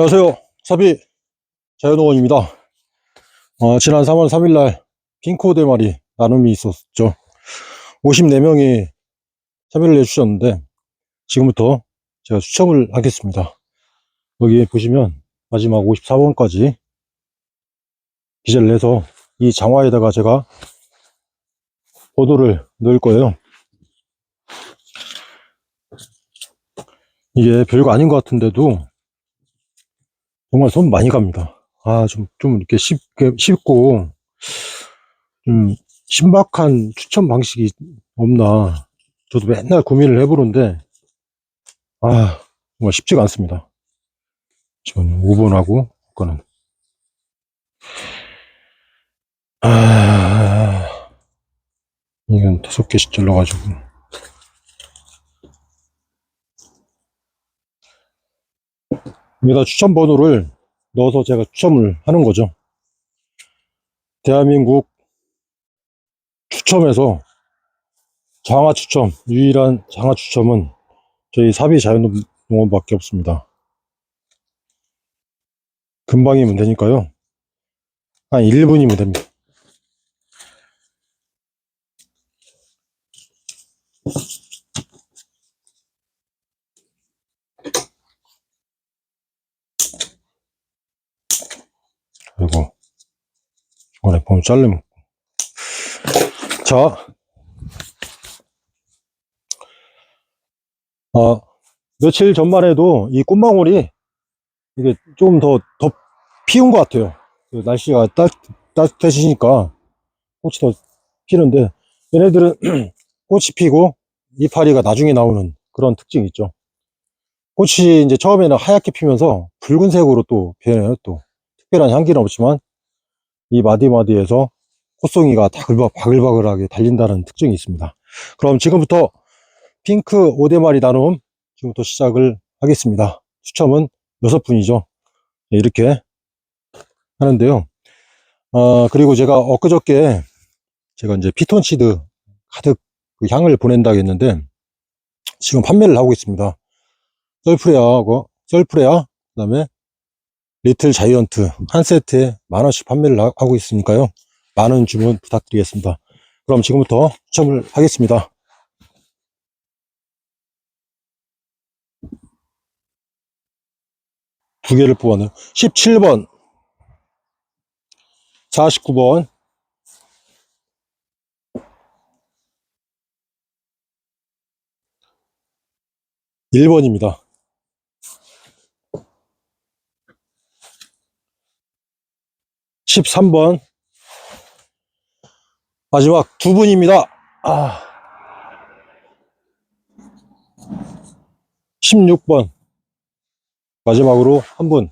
안녕하세요. 사비 자연호원입니다. 어, 지난 3월 3일날 핑크호 대마리 나눔이 있었죠. 54명이 참여를 해주셨는데 지금부터 제가 추첨을 하겠습니다. 여기 보시면 마지막 54번까지 기재를 해서 이 장화에다가 제가 보도를 넣을 거예요. 이게 별거 아닌 것 같은데도 정말 손 많이 갑니다. 아, 좀, 좀 이렇게 쉽게, 쉽고, 좀 신박한 추천 방식이 없나. 저도 맨날 고민을 해보는데, 아, 정말 쉽지가 않습니다. 지금 5번하고, 거는. 아, 이건 다섯 개씩 잘라가지고. 여기다 추천 번호를 넣어서 제가 추첨을 하는 거죠. 대한민국 추첨에서 장화 추첨, 유일한 장화 추첨은 저희 사비 자연농원밖에 없습니다. 금방이면 되니까요. 한 1분이면 됩니다. 그리고 중간에 보면 잘르면 자. 아, 며칠 전만 해도 이 꽃망울이 이게 좀 더 더 피운 것 같아요. 그 날씨가 따, 따뜻해지니까 꽃이 더 피는데 얘네들은 꽃이 피고 이파리가 나중에 나오는 그런 특징이 있죠. 꽃이 이제 처음에는 하얗게 피면서 붉은색으로 또 변해요 또 특별한 향기는 없지만 이 마디마디에서 꽃송이가 다글바, 바글바글하게 달린다는 특징이 있습니다. 그럼 지금부터 핑크 오대마리 나눔 지금부터 시작을 하겠습니다. 추첨은 여섯 분이죠. 네, 이렇게 하는데요. 어, 그리고 제가 엊그저께 제가 이제 피톤치드 가득 그 향을 보낸다고 했는데 지금 판매를 하고 있습니다. 썰프레아하고 썰프레아 그다음에 리틀 자이언트 한 세트에 만 원씩 판매를 하- 하고 있으니까요. 많은 주문 부탁드리겠습니다. 그럼 지금부터 추첨을 하겠습니다. 두 개를 뽑았네요. 17번, 49번, 1번입니다. 십삼 번 마지막 두 분입니다. 아. 16번. 마지막으로 한 분.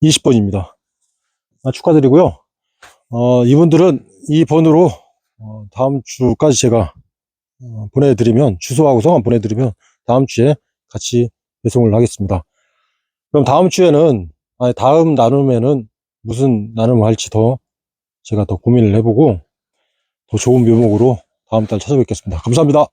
20번입니다. 아, 축하드리고요. 어, 이분들은 이 번호로 어, 다음 주까지 제가 어, 보내드리면 주소하고 성함 보내드리면 다음 주에 같이 배송을 하겠습니다. 그럼 다음 주에는 아니 다음 나눔에는 무슨 나눔을 할지 더 제가 더 고민을 해보고 더 좋은 묘목으로 다음 달 찾아뵙겠습니다. 감사합니다.